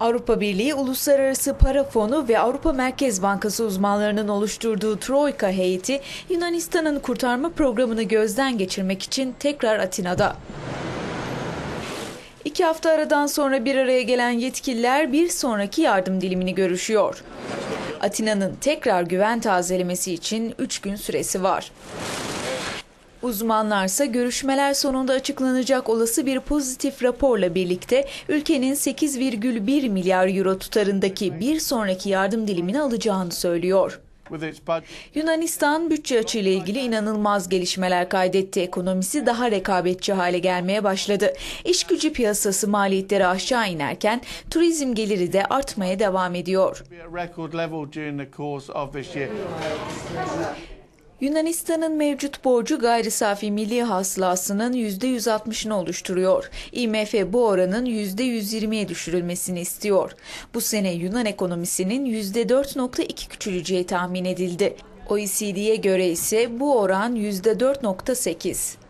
Avrupa Birliği Uluslararası Para Fonu ve Avrupa Merkez Bankası uzmanlarının oluşturduğu Troika heyeti Yunanistan'ın kurtarma programını gözden geçirmek için tekrar Atina'da. İki hafta aradan sonra bir araya gelen yetkililer bir sonraki yardım dilimini görüşüyor. Atina'nın tekrar güven tazelemesi için 3 gün süresi var. Uzmanlarsa görüşmeler sonunda açıklanacak olası bir pozitif raporla birlikte ülkenin 8,1 milyar euro tutarındaki bir sonraki yardım dilimini alacağını söylüyor. Yunanistan bütçe açığıyla ilgili inanılmaz gelişmeler kaydetti. Ekonomisi daha rekabetçi hale gelmeye başladı. İş gücü piyasası maliyetleri aşağı inerken turizm geliri de artmaya devam ediyor. Yunanistan'ın mevcut borcu gayri safi milli hasılasının %160'ını oluşturuyor. IMF bu oranın %120'ye düşürülmesini istiyor. Bu sene Yunan ekonomisinin %4.2 küçüleceği tahmin edildi. OECD'ye göre ise bu oran %4.8.